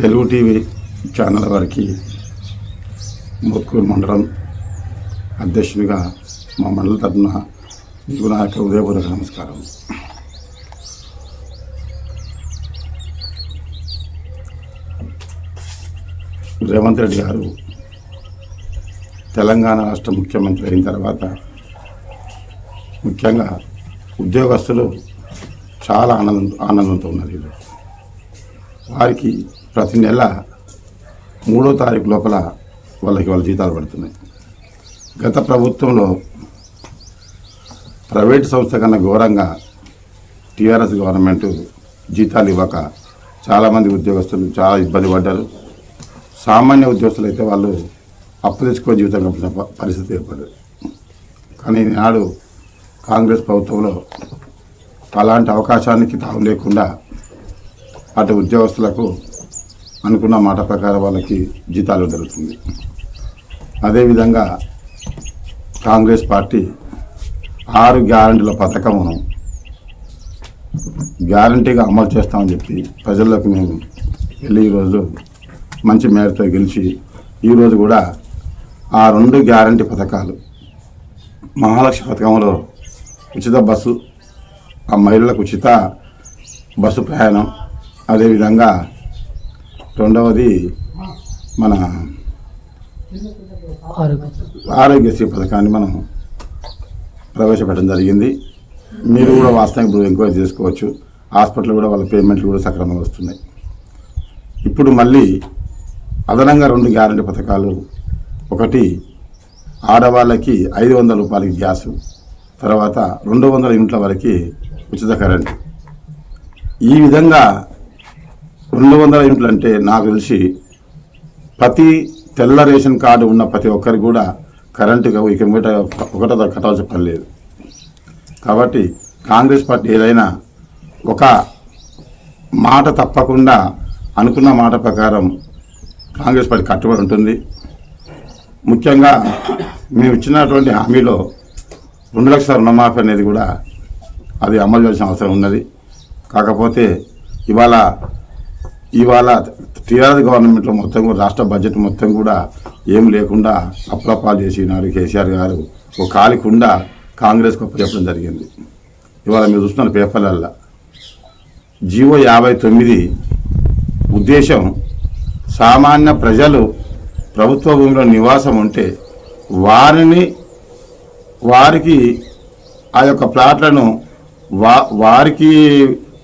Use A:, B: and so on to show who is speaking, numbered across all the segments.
A: Telugu TV channel వారికి మోత్కూరు మండలం అధ్యక్షునిగా మా మండల తరఫున మీకు నా యొక్క ఉదయపూర్వక నమస్కారం. రేవంత్ రెడ్డి గారు తెలంగాణ రాష్ట్ర ముఖ్యమంత్రి అయిన తర్వాత ముఖ్యంగా ఉద్యోగస్తులు చాలా ఆనందం ఆనందంతో ఉన్నారు వారికి ప్రతి నెల మూడో తారీఖు లోపల వాళ్ళకి వాళ్ళ జీతాలు పడుతున్నాయి. గత ప్రభుత్వంలో ప్రైవేట్ సంస్థ కన్నా ఘోరంగా టీఆర్ఎస్ గవర్నమెంట్ జీతాలు ఇవ్వక చాలామంది ఉద్యోగస్తులు చాలా ఇబ్బంది పడ్డారు. సామాన్య ఉద్యోగస్తులు అయితే వాళ్ళు అప్పు తెచ్చుకో జీవితం గడిపిన పరిస్థితి ఏర్పడదు కానీ నాడు కాంగ్రెస్ ప్రభుత్వంలో అలాంటి అవకాశానికి తావు లేకుండా అటు ఉద్యోగస్తులకు అనుకున్న మాట ప్రకారం వాళ్ళకి జీతాలు జరుగుతుంది అదేవిధంగా కాంగ్రెస్ పార్టీ ఆరు గ్యారంటీల పథకమును గ్యారంటీగా అమలు చేస్తామని చెప్పి ప్రజల్లోకి మేము వెళ్ళి ఈరోజు మంచి మేరతో గెలిచి ఈరోజు కూడా ఆ రెండు గ్యారంటీ పథకాలు మహాలక్ష్మి పథకంలో ఉచిత బస్సు ఆ మహిళలకు ఉచిత బస్సు ప్రయాణం అదేవిధంగా రెండవది మన ఆరోగ్యశ్రీ పథకాన్ని మనం ప్రవేశపెట్టడం జరిగింది. మీరు కూడా వాస్తవంగా ఇప్పుడు ఎంక్వైరీ చేసుకోవచ్చు. హాస్పిటల్ కూడా వాళ్ళ పేమెంట్లు కూడా సక్రమంగా వస్తున్నాయి. ఇప్పుడు మళ్ళీ అదనంగా రెండు గ్యారంటీ పథకాలు. ఒకటి ఆడవాళ్ళకి ఐదు వందల రూపాయలకి గ్యాసు తర్వాత రెండు వందల యూనిట్ల వరకు ఉచిత కరెంటు. ఈ విధంగా రెండు వందల యూనిట్లు అంటే నాకు తెలిసి ప్రతి తెల్ల రేషన్ కార్డు ఉన్న ప్రతి ఒక్కరికి కూడా కరెంటుగా ఇక మీట ఒకటో కట్టాల్సిన పని లేదు. కాబట్టి కాంగ్రెస్ పార్టీ ఏదైనా ఒక మాట తప్పకుండా అనుకున్న మాట ప్రకారం కాంగ్రెస్ పార్టీ కట్టుబడి ఉంటుంది. ముఖ్యంగా మేము ఇచ్చినటువంటి హామీలో రెండు లక్షల రుణమాఫీ అనేది కూడా అది అమలు చేయాల్సిన అవసరం ఉన్నది. కాకపోతే ఇవాళ ఇవాళ టీఆర్ఎస్ గవర్నమెంట్లో మొత్తం కూడా రాష్ట్ర బడ్జెట్ మొత్తం కూడా ఏం లేకుండా అప్రపాలు చేసినారు కేసీఆర్ గారు. ఒక కాలికుండా కాంగ్రెస్కి చెప్పడం జరిగింది. ఇవాళ మీరు చూస్తున్న పేపర్లల్లో. జీవో యాభై తొమ్మిది ఉద్దేశం సామాన్య ప్రజలు ప్రభుత్వ భూమిలో నివాసం ఉంటే వారిని వారికి ఆ యొక్క ప్లాట్లను వా వారికి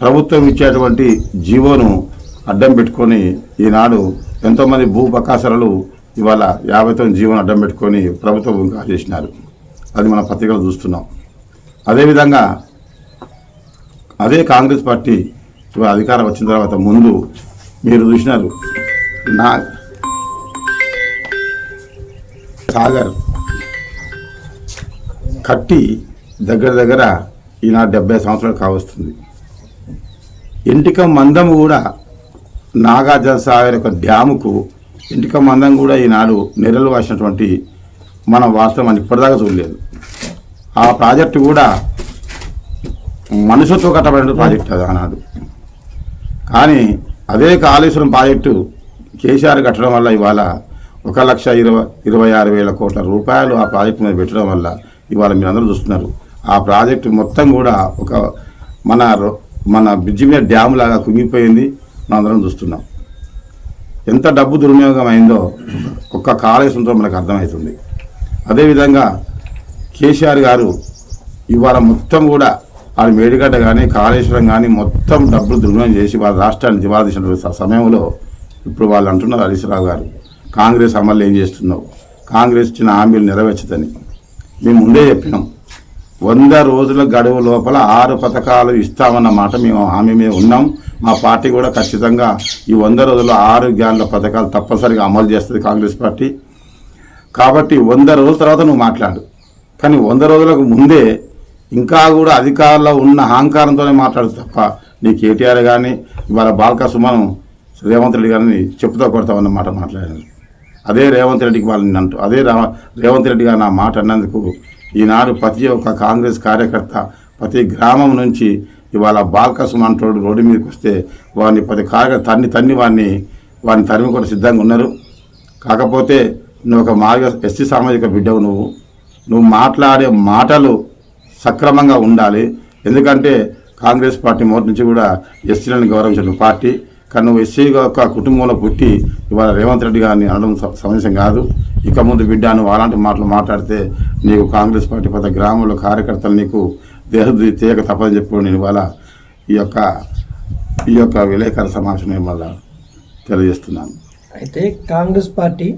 A: ప్రభుత్వం ఇచ్చేటువంటి జీవోను అడ్డం పెట్టుకొని ఈనాడు ఎంతోమంది భూ బకాసరలు ఇవాళ యాభై తొమ్మిది అడ్డం పెట్టుకొని ప్రభుత్వ భూమి కాజేసినారు అది మన పత్రికలు చూస్తున్నాం. అదేవిధంగా అదే కాంగ్రెస్ పార్టీ ఇవాళ అధికారం వచ్చిన తర్వాత ముందు మీరు చూసినారు. నా సాగర్ కట్టి దగ్గర దగ్గర ఈనాడు డెబ్బై సంవత్సరాలు కావస్తుంది. ఇంటిక మందం కూడా నాగార్జున సాగర్ యొక్క డ్యాముకు ఇంటిక మందం కూడా ఈనాడు నెరలు వాసినటువంటి మన వాస్తవం అని ఇప్పటిదాకా చూడలేదు. ఆ ప్రాజెక్టు కూడా మనుషులతో కట్టబడిన ప్రాజెక్ట్ అది ఆనాడు. కానీ అదే కాళేశ్వరం ప్రాజెక్టు కేసీఆర్ కట్టడం వల్ల ఇవాళ ఒక లక్ష ఇరవై ఇరవై ఆరు వేల కోట్ల రూపాయలు ఆ ప్రాజెక్టు మీద పెట్టడం వల్ల ఇవాళ మీరు అందరూ చూస్తున్నారు. ఆ ప్రాజెక్టు మొత్తం కూడా ఒక మన మన బ్రిడ్జి మీద డ్యామ్ లాగా కుంగిపోయింది మనందరం చూస్తున్నాం. ఎంత డబ్బు దుర్వినియోగం అయిందో ఒక్క కాళేశ్వరంతో మనకు అర్థమవుతుంది. అదేవిధంగా కేసీఆర్ గారు ఇవాళ మొత్తం కూడా ఆ మేడిగడ్డ కానీ కాళేశ్వరం కానీ మొత్తం డబ్బులు దుర్వినియోగం చేసి వాళ్ళ రాష్ట్రాన్ని దివాదీసిన సమయంలో ఇప్పుడు వాళ్ళు అంటున్నారు హరీష్ రావు గారు కాంగ్రెస్ అమలు ఏం చేస్తున్నావు? కాంగ్రెస్ ఇచ్చిన హామీలు నెరవేర్చదని. మేము ముందే చెప్పినాం. వంద రోజుల గడువు లోపల ఆరు పథకాలు ఇస్తామన్నమాట మేము హామీ మీద ఉన్నాం. మా పార్టీ కూడా ఖచ్చితంగా ఈ వంద రోజుల ఆరు గ్యాన్ల పథకాలు తప్పనిసరిగా అమలు చేస్తుంది కాంగ్రెస్ పార్టీ. కాబట్టి వంద రోజుల తర్వాత నువ్వు మాట్లాడు. కానీ వంద రోజులకు ముందే ఇంకా కూడా అధికారంలో ఉన్న అహంకారంతోనే మాట్లాడు తప్ప నీ కేటీఆర్ కానీ ఇవాళ బాలక సుమను రేవంత్ రెడ్డి గారిని చెప్పుతో కొడతామన్నమాట అదే రేవంత్ రెడ్డికి వాళ్ళని అంటూ అదే రా రేవంత్ రెడ్డి గారు నా మాట అన్నందుకు ఈనాడు ప్రతి ఒక్క కాంగ్రెస్ కార్యకర్త ప్రతి గ్రామం నుంచి ఇవాళ బాల్క అంటోడు రోడ్డు మీదకి వస్తే వాడిని ప్రతి కార్యకర్త తన్ని తన్ని వారిని వారిని తరిమి కూడా సిద్ధంగా ఉన్నారు. కాకపోతే నువ్వు ఒక మార్గ ఎస్సీ సామాజిక బిడ్డవు నువ్వు. నువ్వు మాట్లాడే మాటలు సక్రమంగా ఉండాలి. ఎందుకంటే కాంగ్రెస్ పార్టీ మొదటి నుంచి కూడా ఎస్సీలను గౌరవించిన పార్టీ కానీ నువ్వు ఒక కుటుంబంలో పుట్టి ఇవాళ రేవంత్ రెడ్డి గారిని అనడం స- కాదు. ఇక ముందు బిడ్డ నువ్వు అలాంటి మాటలు మాట్లాడితే నీకు కాంగ్రెస్ పార్టీ పెద్ద గ్రామంలో కార్యకర్తలు నీకు దేహది చేయక తప్పదని చెప్పి నేను ఇవాళ ఈ యొక్క ఈ యొక్క విలేకరుల సమావేశం మళ్ళా తెలియజేస్తున్నాను.
B: అయితే కాంగ్రెస్ పార్టీ